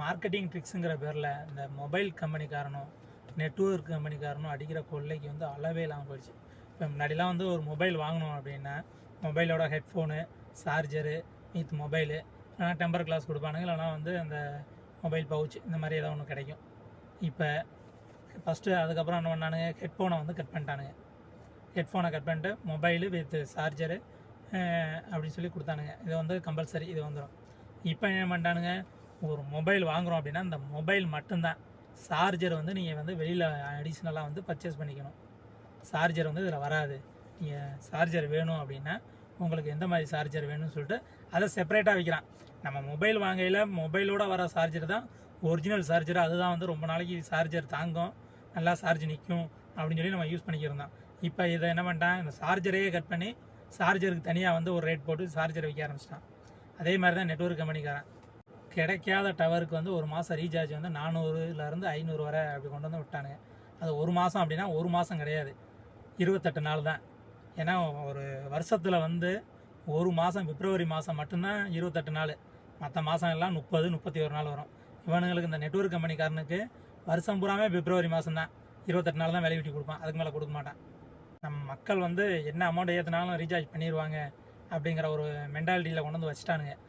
Marketing ட்ரிக்ஸுங்கிற பேரில் இந்த mobile கம்பெனிக்காரனும் network கம்பெனிக்காரனும் அடிக்கிற கொள்ளைக்கு வந்து அளவே இல்லாமல் போயிடுச்சு. இப்போ முன்னாடிலாம் வந்து ஒரு மொபைல் வாங்கினோம் அப்படின்னா மொபைலோட ஹெட்ஃபோனு சார்ஜரு வித் மொபைலு இல்லைனா டெம்பர் கிளாஸ் கொடுப்பானுங்க இல்லைனா வந்து அந்த மொபைல் பவுச் இந்த மாதிரி ஏதோ ஒன்று கிடைக்கும். இப்போ ஃபஸ்ட்டு அதுக்கப்புறம் என்ன பண்ணானுங்க? ஹெட்ஃபோனை வந்து கட் பண்ணிட்டானுங்க. ஹெட்ஃபோனை கட் பண்ணிட்டு மொபைலு வித் சார்ஜரு அப்படின்னு சொல்லி கொடுத்தானுங்க. இது வந்து கம்பல்சரி இது வந்துடும் இப்போ என்ன பண்ணிட்டானுங்க? ஒரு மொபைல் வாங்குறோம் அப்படின்னா அந்த மொபைல் மட்டும்தான். சார்ஜர் வந்து நீங்கள் வந்து வெளியில் அடிஷ்னலாக வந்து பர்ச்சேஸ் பண்ணிக்கணும். சார்ஜர் வந்து இதில் வராது. நீங்கள் சார்ஜர் வேணும் அப்படின்னா உங்களுக்கு எந்த மாதிரி சார்ஜர் வேணும்னு சொல்லிட்டு அதை செப்பரேட்டாக விற்கிறான் நம்ம மொபைல் வாங்கையில் மொபைலோடு வர சார்ஜர் தான் ஒரிஜினல் சார்ஜர் அதுதான் வந்து ரொம்ப நாளைக்கு சார்ஜர் தாங்கும். நல்லா சார்ஜ் நிற்கும் அப்படின்னு சொல்லி நம்ம யூஸ் பண்ணிக்கிருந்தோம் இப்போ இதை என்ன பண்ணிட்டான்? இந்த சார்ஜரையே கட் பண்ணி சார்ஜருக்கு தனியாக வந்து ஒரு ரேட் போட்டு சார்ஜர் விற்க ஆரம்பிச்சிட்டான். அதே மாதிரி தான் நெட்ஒர்க் கம்பெனிக்காரன் கிடைக்காத டவருக்கு வந்து ஒரு மாதம் ரீசார்ஜ் வந்து நானூறுலேருந்து ஐநூறு வரை அப்படி கொண்டு வந்து விட்டானுங்க. அது ஒரு மாதம் அப்படின்னா ஒரு மாதம் கிடையாது. இருபத்தெட்டு நாள் தான். ஏன்னா ஒரு வருஷத்தில் வந்து ஒரு மாதம் பிப்ரவரி மாதம் மட்டும்தான் இருபத்தெட்டு நாள். மற்ற மாதம் எல்லாம் முப்பது முப்பத்தி ஒரு நாள் வரும். இவனுங்களுக்கு இந்த நெட்ஒர்க் கம்பெனிக்காரனுக்கு வருஷம் பூராமே பிப்ரவரி மாதம் தான். இருபத்தெட்டு நாள் தான் வெட்டி கொடுப்பான். அதுக்கு மேலே கொடுக்க மாட்டான். நம்ம மக்கள் வந்து என்ன அமௌண்ட் ஏற்றினாலும் ரீசார்ஜ் பண்ணிடுவாங்க அப்படிங்கிற ஒரு மென்டாலிட்டியில் கொண்டு வந்து வச்சுட்டானுங்க.